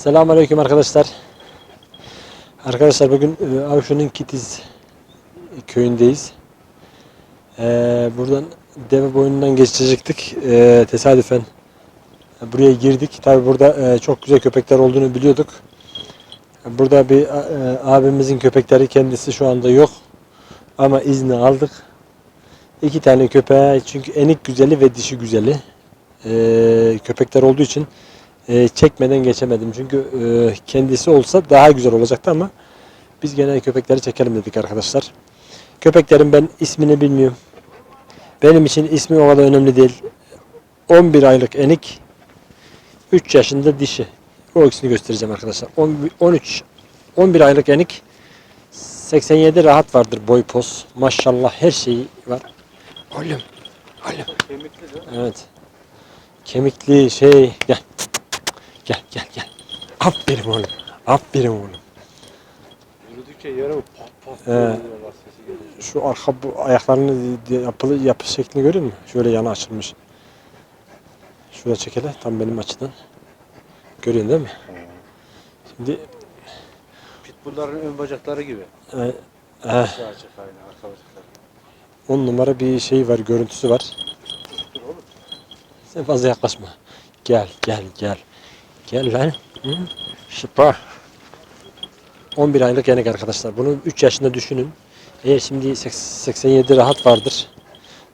Selamünaleyküm arkadaşlar. Arkadaşlar bugün e, Avşu'nun Kitiz köyündeyiz. E, buradan deve boyundan geçecektik. E, tesadüfen buraya girdik. Tabi burada e, çok güzel köpekler olduğunu biliyorduk. Burada bir e, abimizin köpekleri kendisi şu anda yok. Ama izni aldık. İki tane köpeğe çünkü enik güzeli ve dişi güzeli e, köpekler olduğu için e, çekmeden geçemedim. Çünkü e, kendisi olsa daha güzel olacaktı ama biz gene köpekleri çekelim dedik arkadaşlar. Köpeklerin ben ismini bilmiyorum. Benim için ismi o kadar önemli değil. 11 aylık enik 3 yaşında dişi. O ikisini göstereceğim arkadaşlar. 10 13 11 aylık enik 87 rahat vardır boy pos. Maşallah her şeyi var. Oğlum. Oğlum. Kemikli. Evet. Kemikli şey. Gel. Gel gel gel. Aferin oğlum. Aferin oğlum. Yürüdükçe yere pat pat Ee, diyorlar sesi geliyor. Şu arka bu ayaklarını yapılı yapı şeklini görüyor musun? Şöyle yana açılmış. Şurada çekele tam benim açıdan. Görüyorsun değil mi? Şimdi Pitbullların ön bacakları gibi. e, e, Sağ açık aynı arka bacakları. on numara bir şey var, görüntüsü var. Sen fazla yaklaşma. Gel, gel, gel. Gel lan. Hı? Şıpa. 11 aylık yenek arkadaşlar. Bunu 3 yaşında düşünün. Eğer şimdi seks- 87 rahat vardır.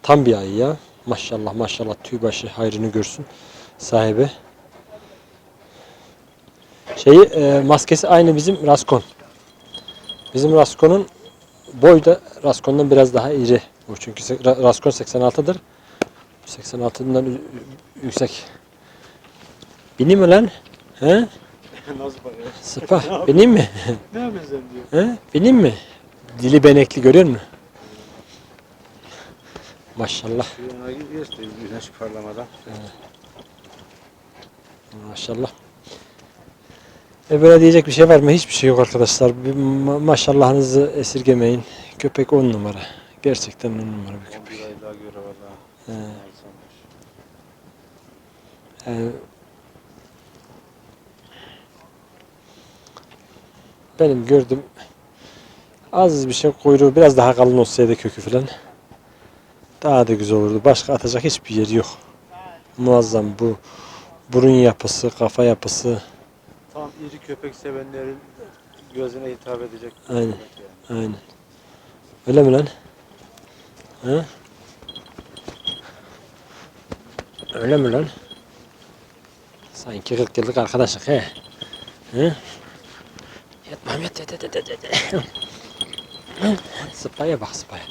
Tam bir ay ya. Maşallah maşallah tüy başı hayrını görsün sahibi. Şeyi e, maskesi aynı bizim Raskon. Bizim Raskon'un boy da Raskon'dan biraz daha iri. Bu çünkü Raskon 86'dır. 86'dan ü- ü- yüksek. Bineyim mi lan? He? Nasıl bakıyor? Sıpa. Bineyim mi? Ne yapıyorsun diyor. He? Bineyim mi? Dili benekli görüyor musun? Maşallah. Güneş parlamadan. Maşallah. E böyle diyecek bir şey var mı? Hiçbir şey yok arkadaşlar. Bir ma- maşallahınızı esirgemeyin. Köpek on numara. Gerçekten on numara bir 11 köpek. ay daha göre valla. He. Yani benim gördüm az bir şey kuyruğu biraz daha kalın olsaydı kökü falan daha da güzel olurdu. Başka atacak hiçbir yeri yok. Muazzam bu burun yapısı, kafa yapısı Tam iri köpek sevenlerin gözüne hitap edecek. Aynen. yani. aynen. Öyle mi lan? He? Öyle mi lan? Sanki 40 yıllık arkadaşlık he. He? Yat yat yat yat. yat. Hı? Sıpaya bak sıpaya.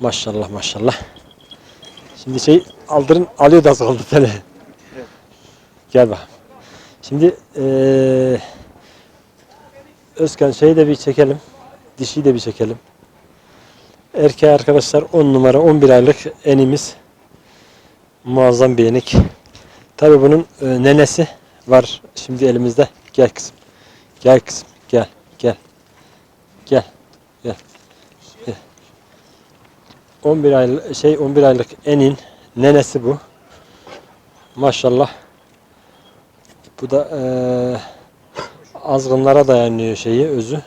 Maşallah maşallah. Şimdi şey aldırın alıyor da az tele. Gel bak. Şimdi eee Özkan şeyi de bir çekelim. Dişiyi de bir çekelim. Erkeği arkadaşlar 10 numara 11 aylık enimiz. Muazzam bir enik. Tabi bunun e, nenesi var şimdi elimizde. Gel kızım. Gel kızım. Gel. Gel. Gel. Gel. Gel. 11 aylık şey 11 aylık enin nenesi bu. Maşallah. Bu da eee azgınlara dayanıyor şeyi özü.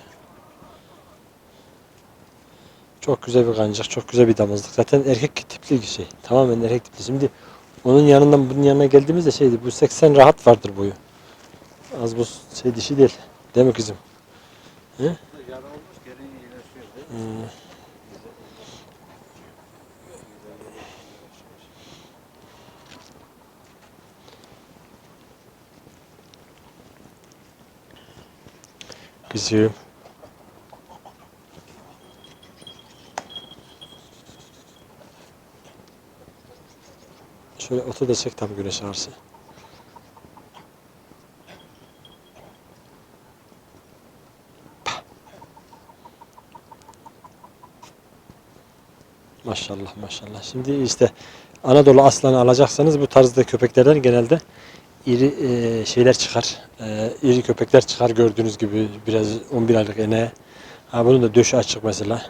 Çok güzel bir kancık, çok güzel bir damızlık. Zaten erkek tipli bir şey. Tamamen erkek tipli. Şimdi onun yanından bunun yanına geldiğimizde şeydi. Bu 80 rahat vardır boyu. Az bu şey dişi değil. Değil mi kızım? Mi? Hmm. Kızım. Şöyle otu da çek tabii güneş ağrısı. Maşallah maşallah. Şimdi işte Anadolu aslanı alacaksanız bu tarzda köpeklerden genelde iri e, şeyler çıkar. E, iri köpekler çıkar gördüğünüz gibi biraz 11 aylık ene. Ha bunun da döşü açık mesela.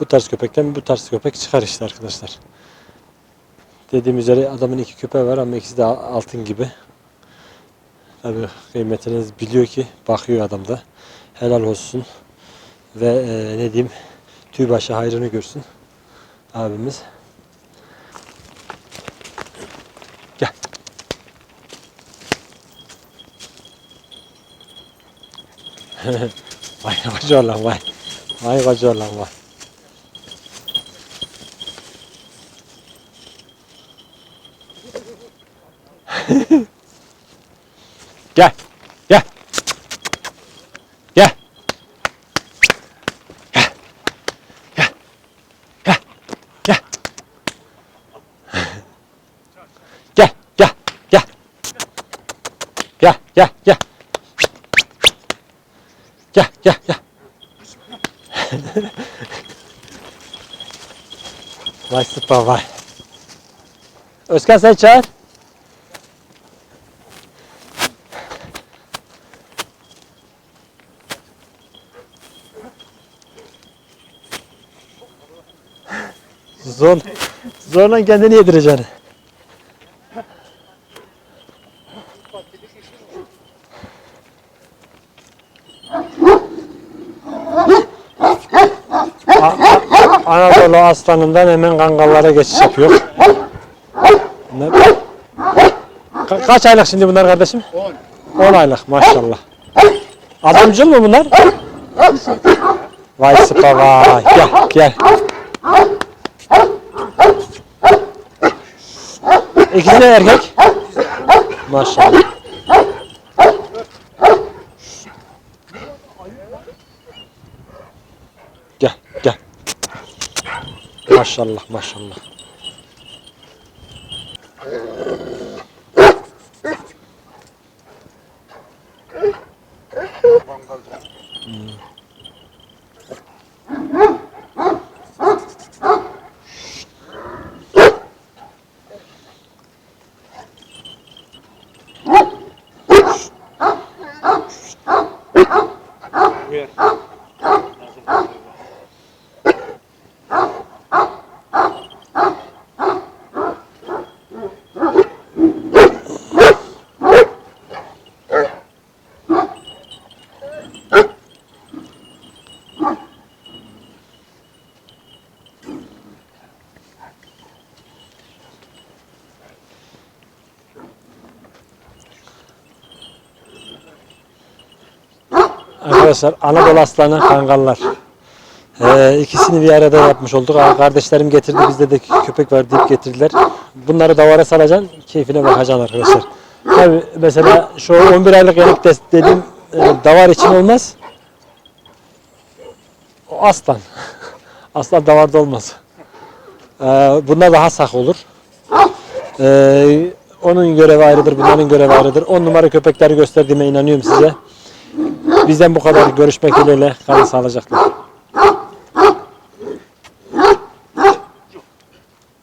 Bu tarz köpekten bu tarz köpek çıkar işte arkadaşlar. Dediğim üzere adamın iki köpeği var ama ikisi de al- altın gibi. Tabii kıymetini biliyor ki bakıyor adam da. Helal olsun. Ve e, ne diyeyim tüy başı hayrını görsün abimiz. Gel. vay koca vay. Vay koca vay. Gel. Gel. Gel. Gel. Gel. Gel. Gel. Gel. Gel. Gel. Gel. Gel. Gel. Gel. Gel. Gel. Vay sıpa vay. Özkan sen çağır. Zor. Zorla kendini yedireceksin. Anadolu aslanından hemen kangallara geçiş yapıyor. Ka- kaç aylık şimdi bunlar kardeşim? 10. 10 aylık maşallah. Adamcıl mı bunlar? Vay sıpa vay. Gel gel. İkisi de erkek. Maşallah. Gel, gel. Maşallah, maşallah. Arkadaşlar Anadolu aslanı kangallar. Ee, ikisini bir arada yapmış olduk. Kardeşlerim getirdi bizde de köpek var deyip getirdiler. Bunları davara salacaksın, keyfine bakacaksın arkadaşlar. Tabii mesela şu 11 aylık yenik de dediğim e, davar için olmaz. O aslan. Aslan davarda olmaz. Ee, bunlar daha sak olur. Ee, onun görevi ayrıdır, bunların görevi ayrıdır. 10 numara köpekleri gösterdiğime inanıyorum size. Bizden bu kadar görüşmek dileğiyle kalın sağlıcakla.